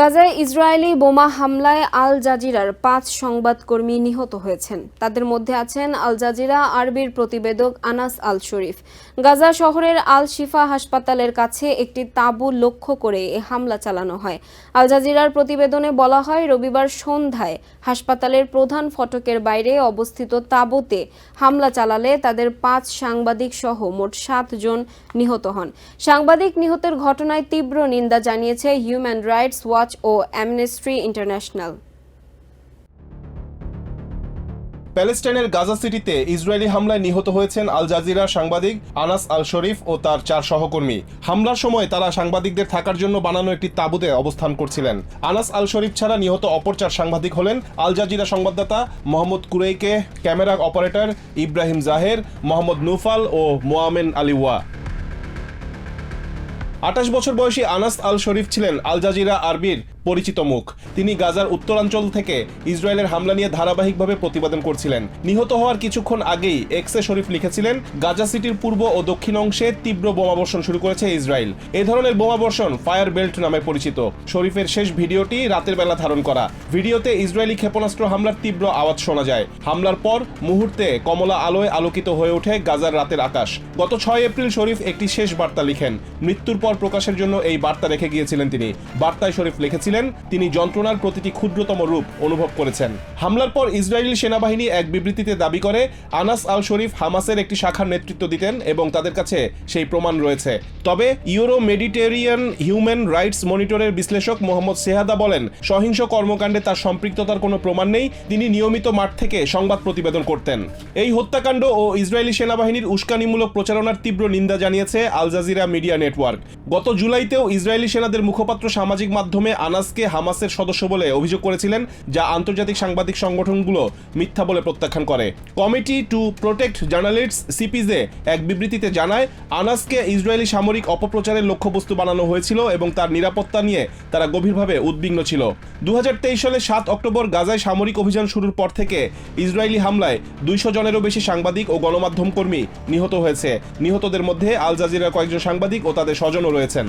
গাজায় ইসরায়েলি বোমা হামলায় আল জাজিরার পাঁচ সংবাদকর্মী নিহত হয়েছেন। তাদের মধ্যে আছেন আল জাজিরা, আরবির প্রতিবেদক আনাস আল শরীফ। গাজা শহরের আল শিফা হাসপাতালের কাছে একটি তাঁবু লক্ষ্য করে এ হামলা চালানো হয়। আল জাজিরার প্রতিবেদনে বলা হয়, রবিবার সন্ধ্যায় হাসপাতালের প্রধান ফটকের বাইরে অবস্থিত তাঁবুতে হামলা চালালে তাদের পাঁচ সাংবাদিক সহ মোট সাতজন নিহত হন। সাংবাদিক নিহতের ঘটনায় তীব্র নিন্দা জানিয়েছে হিউম্যান রাইটস ওয়াচ ও অ্যামনেস্ট্রি ইন্টারন্যাশনাল প্যালেস্টাইনের গাজা সিটিতে ইসরায়েলি হামলায় নিহত হয়েছেন আল জাজিরার সাংবাদিক আনাস আল শরীফ ও তার চার সহকর্মী। হামলার সময় তারা সাংবাদিকদের থাকার জন্য বানানো একটি তাঁবুতে অবস্থান করছিলেন। আনাস আল শরীফ ছাড়া নিহত অপর চার সাংবাদিক হলেন আল জাজিরা সংবাদদাতা Mohammed Qreiqeh, camera operator Ibrahim Zaher, Mohammed Noufal ও মোয়ামেন আলী আঠাশ বছর বয়সী আনাস আল শরীফ ছিলেন আল জাজিরা আরবির পরিচিত মুখ। তিনি গাজার উত্তরাঞ্চল থেকে ইসরায়েলের হামলা নিয়ে ধারাবাহিকভাবে প্রতিবেদন করছিলেন। নিহত হওয়ার কিছুক্ষণ আগেই এক্সে শরীফ লিখেছিলেন, গাজা সিটির পূর্ব ও দক্ষিণ অংশে তীব্র বোমাবর্ষণ শুরু করেছে ইসরায়েল। এ ধরনের বোমাবর্ষণ ফায়ার বেল্ট নামে পরিচিত। শরীফের শেষ ভিডিওটি রাতের বেলা ধারণ করা। ভিডিওতে ইসরায়েলি ক্ষেপণাস্ত্র হামলার তীব্র আওয়াজ শোনা যায়। হামলার পর মুহূর্তে কমলা আলোয় আলোকিত হয়ে ওঠে গাজার রাতের আকাশ। গত ছয় এপ্রিল শরীফ একটি শেষ বার্তা লিখেন। মৃত্যুর পর প্রকাশের জন্য এই বার্তা রেখে গিয়েছিলেন তিনি। বার্তায় শরীফ লিখেছিলেন তিনি যন্ত্রণার প্রতিটি ক্ষুদ্রতম রূপ অনুভব করেছেন। হামলার পর ইসরায়েলি সেনাবাহিনী এক বিবৃতিতে দাবি করে, আনাস আল শরীফ হামাসের একটি শাখার নেতৃত্ব দিতেন এবং তাদের কাছে সেই প্রমাণ রয়েছে। তবে ইউরো মেডিটেরিয়ান হিউম্যান রাইটস মনিটরের বিশ্লেষক মোহাম্মদ সেহাদা বলেন, সহিংস কর্মকাণ্ডে তার সম্পৃক্ততার কোনো প্রমাণ নেই, তিনি নিয়মিত মাঠ থেকে সংবাদ প্রতিবেদন করতেন। এই হত্যাকাণ্ড ও ইসরায়েলি সেনাবাহিনীর উস্কানিমূলক প্রচারণার তীব্র নিন্দা জানিয়েছে আল জাজিরা মিডিয়া নেটওয়ার্ক। গত জুলাইতেও ইসরায়েলি সেনাদের মুখপাত্র সামাজিক মাধ্যমে আনাসকে হামাসের সদস্য বলে অভিযোগ করেছিলেন, যা আন্তর্জাতিক সাংবাদিক সংগঠনগুলো মিথ্যা বলে প্রত্যাখ্যান করে। Committee to Protect Journalist CPJ এক বিবৃতিতে জানায়, আনাসকে ইসরায়েলি সামরিক অপপ্রচারের লক্ষ্যবস্তু বানানো হয়েছিল এবং তার নিরাপত্তা নিয়ে তারা গভীরভাবে উদ্বিগ্ন ছিল। দু হাজার তেইশ সালে সাত অক্টোবর গাজায় সামরিক অভিযান শুরুর পর থেকে ইসরায়েলি হামলায় দুইশো জনেরও বেশি সাংবাদিক ও গণমাধ্যম কর্মী নিহত হয়েছে। নিহতদের মধ্যে আল জাজিরার কয়েকজন সাংবাদিক ও তাদের স্বজনও রয়েছেন।